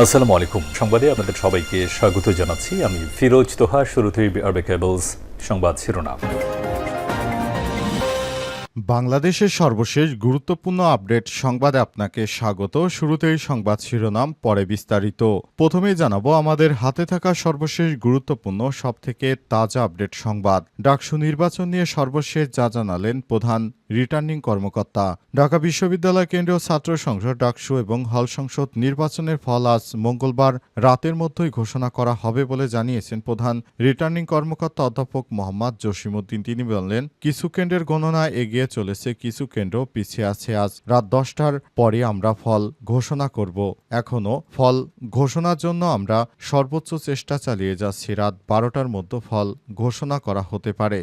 আসসালামু আলাইকুম। সংবাদে আপনাদের সবাইকে স্বাগত জানাচ্ছি। আমি ফিরোজ তোহা, শুরুতেই আরবে কেবলস সংবাদ শিরোনাম। বাংলাদেশের সর্বশেষ গুরুত্বপূর্ণ আপডেট সংবাদে আপনাকে স্বাগত। শুরুতেই সংবাদ শিরোনাম, পরে বিস্তারিত। প্রথমেই জানাব, আমাদের হাতে থাকা সর্বশেষ গুরুত্বপূর্ণ, সবথেকে তাজা আপডেট সংবাদ। ডাকসু নির্বাচন নিয়ে সর্বশেষ যা জানালেন প্রধান রিটার্নিং কর্মকর্তা। ঢাকা বিশ্ববিদ্যালয় কেন্দ্রীয় ছাত্র সংসদ, ডাকসু এবং হল সংসদ নির্বাচনের ফল আজ মঙ্গলবার রাতের মধ্যেই ঘোষণা করা হবে বলে জানিয়েছেন প্রধান রিটার্নিং কর্মকর্তা অধ্যাপক মোহাম্মদ জসিমউদ্দিন তিনি বললেন, কিছু কেন্দ্রের গণনা এগিয়ে চলেছে, কিছু কেন্দ্র পিছিয়ে আছে। আজ রাত দশটার পরে আমরা ফল ঘোষণা করব। এখনও ফল ঘোষণার জন্য আমরা সর্বোচ্চ চেষ্টা চালিয়ে যাচ্ছি। রাত বারোটার মধ্যে ফল ঘোষণা করা হতে পারে।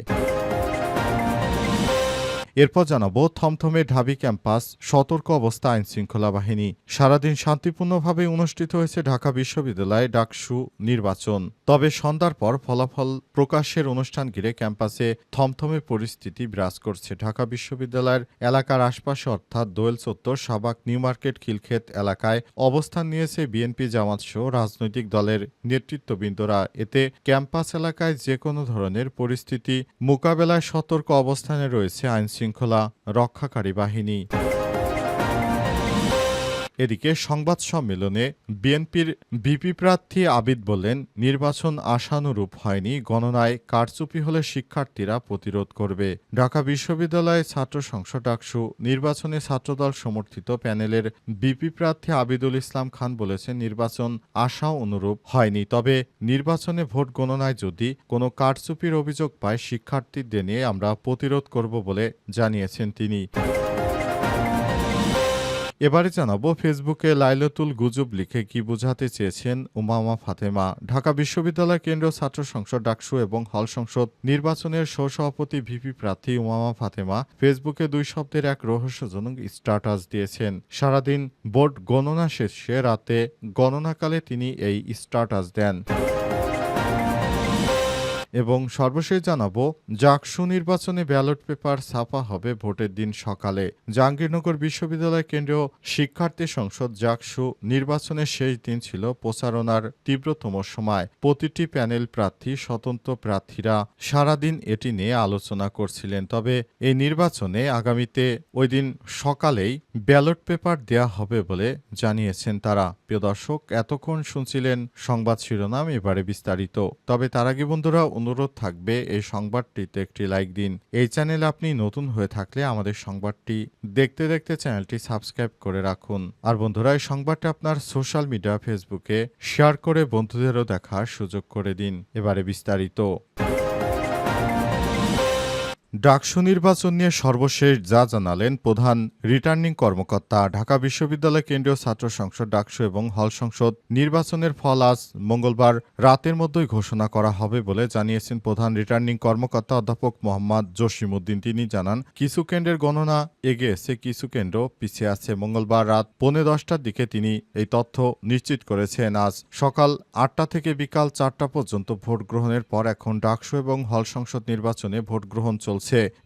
এরপর জানাব, থমথমে ঢাবি ক্যাম্পাস, সতর্ক অবস্থা আইন শৃঙ্খলা বাহিনী। সারাদিন শান্তিপূর্ণভাবে অনুষ্ঠিত হয়েছে ঢাকা বিশ্ববিদ্যালয়ে ডাকসু নির্বাচন। তবে সন্ধ্যার পর ফলাফল প্রকাশের অনুষ্ঠান ঘিরে ক্যাম্পাসে থমথমে পরিস্থিতি বিরাজ করছে। ঢাকা বিশ্ববিদ্যালয়ের এলাকার আশপাশে অর্থাৎ দোয়েল চত্বর, সাবাক, নিউ মার্কেট, খিলক্ষেত এলাকায় অবস্থান নিয়েছে বিএনপি জামাত সহ রাজনৈতিক দলের নেতৃত্ববৃন্দরা। এতে ক্যাম্পাস এলাকায় যে কোনো ধরনের পরিস্থিতি মোকাবেলায় সতর্ক অবস্থানে রয়েছে আইন শৃঙ্খলা রক্ষাকারী বাহিনী। এদিকে সংবাদ সম্মেলনে বিএনপির বিপি প্রার্থী আবিদ বললেন নির্বাচন আশানুরূপ হয়নি, গণনায় কারচুপি হলে শিক্ষার্থীরা প্রতিরোধ করবে। ঢাকা বিশ্ববিদ্যালয়ে ছাত্র সংসদ ডাকসু নির্বাচনে ছাত্রদল সমর্থিত প্যানেলের বিপি প্রার্থী আবিদুল ইসলাম খান বলেছেন, নির্বাচন আশা অনুরূপ হয়নি, তবে নির্বাচনে ভোট গণনায় যদি কোনো কারচুপির অভিযোগ পায়, শিক্ষার্থীদের নিয়ে আমরা প্রতিরোধ করব বলে জানিয়েছেন তিনি। এবারে জানাব, ফেসবুকে লাইলাতুল গুজব লিখে কি বোঝাতে চেয়েছেন উমামা ফাতেমা? ঢাকা বিশ্ববিদ্যালয় কেন্দ্রীয় ছাত্র সংসদ ডাকসু এবং হল সংসদ নির্বাচনের সহসভাপতি ভিপি প্রার্থী উমামা ফাতেমা ফেসবুকে দুই শব্দের এক রহস্যজনক স্ট্যাটাস দিয়েছেন। সারাদিন ভোট গণনা শেষে রাতে গণনাকালে তিনি এই স্ট্যাটাস দেন। এবং সর্বশেষ জানাব জাকসু নির্বাচনে ব্যালট পেপার ছাপা হবে ভোটের দিন সকালে। জাহাঙ্গীরনগর বিশ্ববিদ্যালয় কেন্দ্রীয় শিক্ষার্থী সংসদ জাকসু নির্বাচনের শেষ দিন ছিল প্রচারণার তীব্রতম সময়। প্রতিটি প্যানেল প্রার্থী, স্বতন্ত্র প্রার্থীরা সারাদিন এটি নিয়ে আলোচনা করছিলেন। তবে এই নির্বাচনে আগামীতে ওই দিন সকালেই ব্যালট পেপার দেয়া হবে বলে জানিয়েছেন তারা। প্রিয় দর্শক, এতক্ষণ শুনছিলেন সংবাদ শিরোনাম, এবারে বিস্তারিত। তবে তার আগে বন্ধুরা অনুরোধ থাকবে এই সংবাদটিতে একটি লাইক দিন। এই চ্যানেলে আপনি নতুন হয়ে থাকলে আমাদের সংবাদটি দেখতে দেখতে চ্যানেলটি সাবস্ক্রাইব করে রাখুন। আর বন্ধুরা, এই সংবাদটি আপনার সোশ্যাল মিডিয়া ফেসবুকে শেয়ার করে বন্ধুদেরও দেখার সুযোগ করে দিন। এবারে বিস্তারিত। ডাকসু নির্বাচন নিয়ে সর্বশেষ যা জানালেন প্রধান রিটার্নিং কর্মকর্তা, ঢাকা বিশ্ববিদ্যালয় কেন্দ্রীয় ছাত্র সংসদ ডাকসু এবং হল সংসদ নির্বাচনের ফল আজ মঙ্গলবার রাতের মধ্যেই ঘোষণা করা হবে বলে জানিয়েছেন প্রধান রিটার্নিং কর্মকর্তা অধ্যাপক মোহাম্মদ জসিমউদ্দিন তিনি জানান, কিছু কেন্দ্রের গণনা এগিয়েছে কিছু কেন্দ্র পিছিয়ে আছে। মঙ্গলবার রাত পৌনে দশটার দিকে তিনি এই তথ্য নিশ্চিত করেছেন। আজ সকাল আটটা থেকে বিকাল চারটা পর্যন্ত ভোট গ্রহণের পর এখন ডাকসু এবং হল সংসদ নির্বাচনে ভোট গ্রহণ চলছে।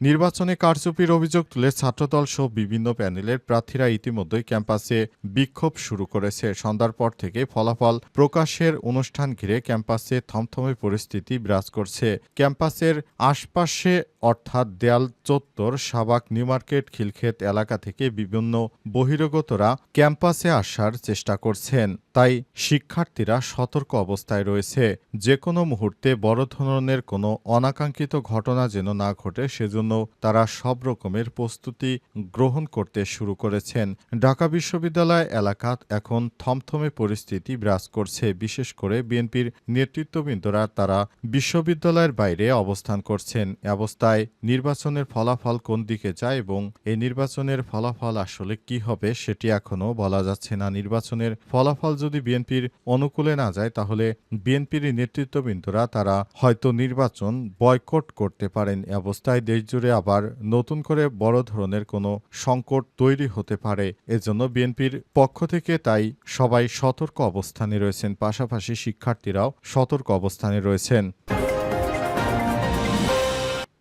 নির্বাচনে কারচুপির অভিযোগ তুলে ছাত্রদল সহ বিভিন্ন প্যানেলের প্রার্থীরা ইতিমধ্যেই ক্যাম্পাসে বিক্ষোভ শুরু করেছে। সন্ধ্যার পর থেকে ফলাফল প্রকাশের অনুষ্ঠান ঘিরে ক্যাম্পাসে থমথমে পরিস্থিতি বিরাজ করছে। ক্যাম্পাসের আশপাশে, অর্থাৎ দেয়াল চত্বর সাবাক নিউ মার্কেট, খিলক্ষেত এলাকা থেকে বিভিন্ন বহিরগতরা ক্যাম্পাসে আসার চেষ্টা করছেন। তাই শিক্ষার্থীরা সতর্ক অবস্থায় রয়েছে। যে কোনো মুহূর্তে বড় ধরনের কোনো অনাকাঙ্ক্ষিত ঘটনা যেন না ঘটে, সেজন্য তারা সব রকমের প্রস্তুতি গ্রহণ করতে শুরু করেছেন। ঢাকা বিশ্ববিদ্যালয় এলাকা এখন থমথমে পরিস্থিতি বিরাজ করছে। বিশেষ করে বিএনপির নেতৃত্ববৃন্দরা তারা বিশ্ববিদ্যালয়ের বাইরে অবস্থান করছেন। অবস্থায় নির্বাচনের ফলাফল কোন দিকে যায় এবং এই নির্বাচনের ফলাফল আসলে কি হবে, সেটি এখনও বলা যাচ্ছে না। নির্বাচনের ফলাফল যদি বিএনপির অনুকূলে না যায়, তাহলে বিএনপির নেতৃত্ববৃন্দরা তারা হয়তো নির্বাচন বয়কট করতে পারেন। অবস্থায় দেশজুড়ে আবার নতুন করে বড় ধরনের কোনো সংকট তৈরি হতে পারে। এজন্য বিএনপির পক্ষ থেকে তাই সবাই সতর্ক অবস্থানে রয়েছেন। পাশাপাশি শিক্ষার্থীরাও সতর্ক অবস্থানে রয়েছেন।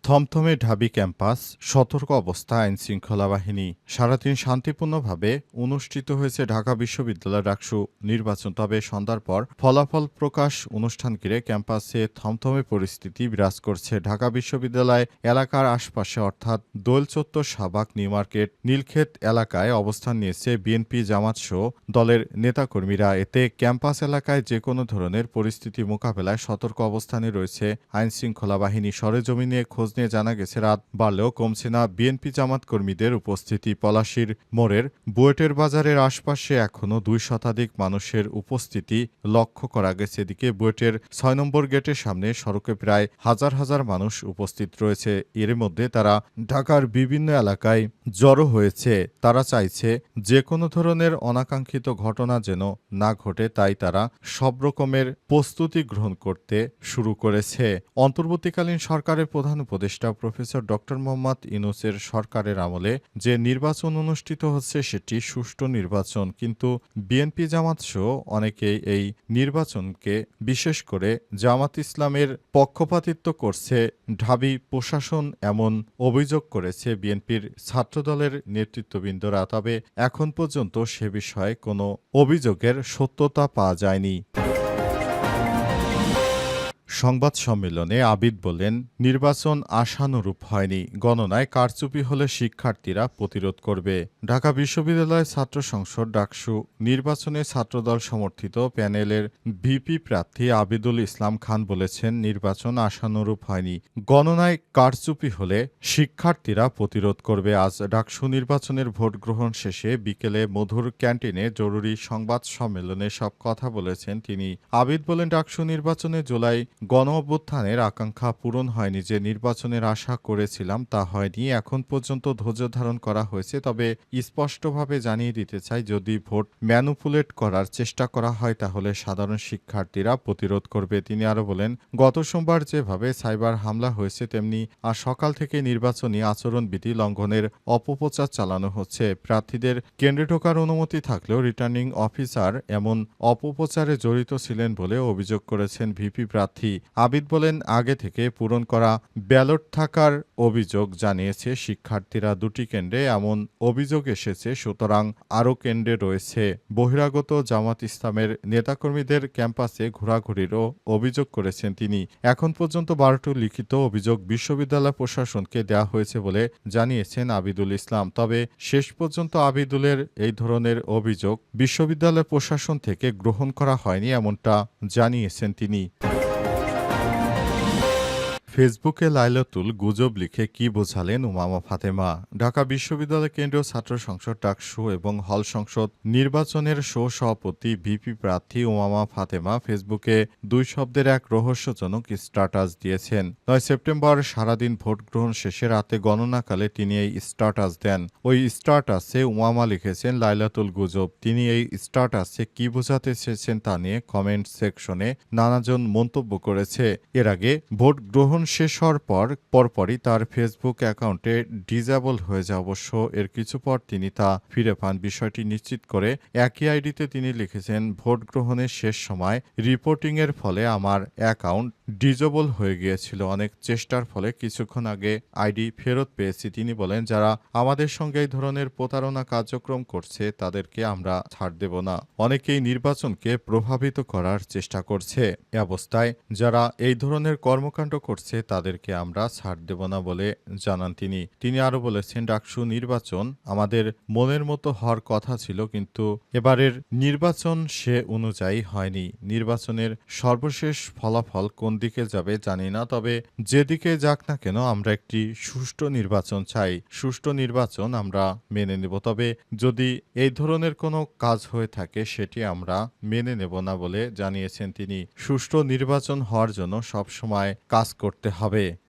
থমথমে ঢাবি ক্যাম্পাস, সতর্ক অবস্থা আইন শৃঙ্খলা বাহিনী সারাদিন শান্তিপূর্ণভাবে অনুষ্ঠিত হয়েছে ঢাকা বিশ্ববিদ্যালয় ডাকসু নির্বাচন। তবে সন্ধ্যার পর ফলাফল প্রকাশ অনুষ্ঠান ঘিরে ক্যাম্পাসে থমথমে পরিস্থিতি বিরাজ করছে। ঢাকা বিশ্ববিদ্যালয় এলাকার আশপাশে অর্থাৎ দোলচত্বর সাবাক নিউ মার্কেট, নীলক্ষেত এলাকায় অবস্থান নিয়েছে বিএনপি জামাত সহ দলের নেতাকর্মীরা। এতে ক্যাম্পাস এলাকায় যে কোনো ধরনের পরিস্থিতি মোকাবেলায় সতর্ক অবস্থানে রয়েছে আইন শৃঙ্খলা বাহিনী। সরেজমিনে খোঁজ নিয়ে জানা গেছে, রাত বাড়লেও কমছে না। বিএনপি জামাত কর্মীদের উপস্থিতি পলাশির মোড়ের বুয়েটের বাজারের আশপাশে এখনও দুই শতাধিক মানুষের উপস্থিতি লক্ষ্য করা গেছে। এদিকে বুয়েটের ছয় নম্বর গেটের সামনে সড়কে প্রায় হাজার হাজার মানুষ উপস্থিত রয়েছে। এর মধ্যে তারা ঢাকার বিভিন্ন এলাকায় জড়ো হয়েছে। তারা চাইছে যে কোনো ধরনের অনাকাঙ্ক্ষিত ঘটনা যেন না ঘটে, তাই তারা সব রকমের প্রস্তুতি গ্রহণ করতে শুরু করেছে। অন্তর্বর্তীকালীন সরকারের প্রধান উপদেষ্টা প্রফেসর ডক্টর মোহাম্মদ ইনুসের সরকারের আমলে যে নির্বাচন অনুষ্ঠিত হচ্ছে সেটি সুষ্ঠু নির্বাচন, কিন্তু বিএনপি জামাত সহ অনেকেই এই নির্বাচনকে বিশেষ করে জামাত ইসলামের পক্ষপাতিত্ব করছে ঢাবি প্রশাসন এমন অভিযোগ করেছে বিএনপির ছাত্রদলের নেতৃত্ববৃন্দরা। তবে এখন পর্যন্ত সে বিষয়ে কোনো অভিযোগের সত্যতা পাওয়া যায়নি। সংবাদ সম্মেলনে আবিদ বলেন, নির্বাচন আশানুরূপ হয়নি, গণনায় কারচুপি হলে শিক্ষার্থীরা প্রতিরোধ করবে। ঢাকা বিশ্ববিদ্যালয় ছাত্র সংসদ ডাকসু, নির্বাচনে ছাত্রদল সমর্থিত প্যানেলের ভিপি প্রার্থী আবিদুল ইসলাম খান বলেছেন, নির্বাচন আশানুরূপ হয়নি, গণনায় কারচুপি হলে শিক্ষার্থীরা প্রতিরোধ করবে। আজ ডাকসু নির্বাচনের ভোট গ্রহণ শেষে বিকেলে মধুর ক্যান্টিনে জরুরি সংবাদ সম্মেলনে সব কথা বলেছেন তিনি। আবিদ বলেন, ডাকসু নির্বাচনে জুলাই গণ অভ্যুত্থানের আকাঙ্ক্ষা পূরণ হয়নি যে নির্বাচনের আশা করেছিলাম তা হয়নি, এখন পর্যন্ত ধৈর্য ধারণ করা হয়েছে, তবে স্পষ্টভাবে জানিয়ে দিতে চাই, যদি ভোট ম্যানুপুলেট করার চেষ্টা করা হয়, তাহলে সাধারণ শিক্ষার্থীরা প্রতিরোধ করবে, তিনি আরও বলেন। গত সোমবার যেভাবে সাইবার হামলা হয়েছে, তেমনি আর সকাল থেকে নির্বাচনী আচরণবিধি লঙ্ঘনের অপপ্রচার চালানো হচ্ছে। প্রার্থীদের কেন্দ্রে ঢোকার অনুমতি থাকলেও রিটার্নিং অফিসার এমন অপপ্রচারে জড়িত ছিলেন বলে অভিযোগ করেছেন ভিপি প্রার্থী। আবিদ বলেন, আগে থেকে পূরণ করা ব্যালট থাকার অভিযোগ জানিয়েছে শিক্ষার্থীরা। দুটি কেন্দ্রে এমন অভিযোগ এসেছে, সুতরাং আরও কেন্দ্রে রয়েছে। বহিরাগত জামাত ইসলামের নেতাকর্মীদের ক্যাম্পাসে ঘোরাঘুরিরও অভিযোগ করেছেন তিনি। এখন পর্যন্ত বারোটি লিখিত অভিযোগ বিশ্ববিদ্যালয় প্রশাসনকে দেওয়া হয়েছে বলে জানিয়েছেন আবিদুল ইসলাম। তবে শেষ পর্যন্ত আবিদুলের এই ধরনের অভিযোগ বিশ্ববিদ্যালয় প্রশাসন থেকে গ্রহণ করা হয়নি, এমনটা জানিয়েছেন তিনি। ফেসবুকে লাইলাতুল গুজব লিখে কি বোঝালেন উমামা ফাতেমা? ঢাকা বিশ্ববিদ্যালয় কেন্দ্রীয় ছাত্র সংসদ ডাকসু এবং হল সংসদ নির্বাচনের শো সভাপতি ভিপি প্রার্থী উমামা ফাতেমা ফেসবুকে দুই শব্দের এক রহস্যজনক স্ট্যাটাস দিয়েছেন। নয় সেপ্টেম্বর সারাদিন ভোট গ্রহণ শেষে রাতে গণনাকালে তিনি এই স্ট্যাটাস দেন। ওই স্ট্যাটাসে উমামা লিখেছেন, লাইলাতুল গুজব, তিনি এই স্ট্যাটাসে কি বোঝাতে চেয়েছেন তা নিয়ে কমেন্ট সেকশনে নানাজন মন্তব্য করেছে। এর আগে ভোট গ্রহণ শেষ হওয়ার পর, পরপরই তার ফেসবুক অ্যাকাউন্টে ডিজেবল হয়ে যায়। অবশ্য এর কিছু পর তিনি তা ফিরে পান। বিষয়টি নিশ্চিত করে একই আইডিতে তিনি লিখেছেন, ভোট গ্রহণের শেষ সময় রিপোর্টিংয়ের ফলে আমার অ্যাকাউন্ট ডিজেবল হয়ে গিয়েছিল। অনেক চেষ্টার ফলে কিছুক্ষণ আগে আইডি ফেরত পেয়েছি। তিনি বলেন, যারা আমাদের সঙ্গে এই ধরনের প্রতারণা কার্যক্রম করছে, তাদেরকে আমরা ছাড় দেব না। অনেকেই নির্বাচনকে প্রভাবিত করার চেষ্টা করছে। এ অবস্থায় যারা এই ধরনের কর্মকাণ্ড করছে তাদেরকে আমরা ছাড় দেব না বলে জানান তিনি। তিনি আরও বলেছেন, ডাকসু, নির্বাচন আমাদের মনের মতো হওয়ার কথা ছিল, কিন্তু এবারের নির্বাচন সে অনুযায়ী হয়নি। নির্বাচনের সর্বশেষ ফলাফল কোন দিকে যাবে জানি না, তবে যেদিকে যাক না কেন আমরা একটি সুষ্ঠু নির্বাচন চাই। সুষ্ঠু নির্বাচন আমরা মেনে নেব, তবে যদি এই ধরনের কোনো কাজ হয়ে থাকে, সেটি আমরা মেনে নেব না বলে জানিয়েছেন তিনি। সুষ্ঠু নির্বাচন হওয়ার জন্য সবসময় কাজ করতে হবে।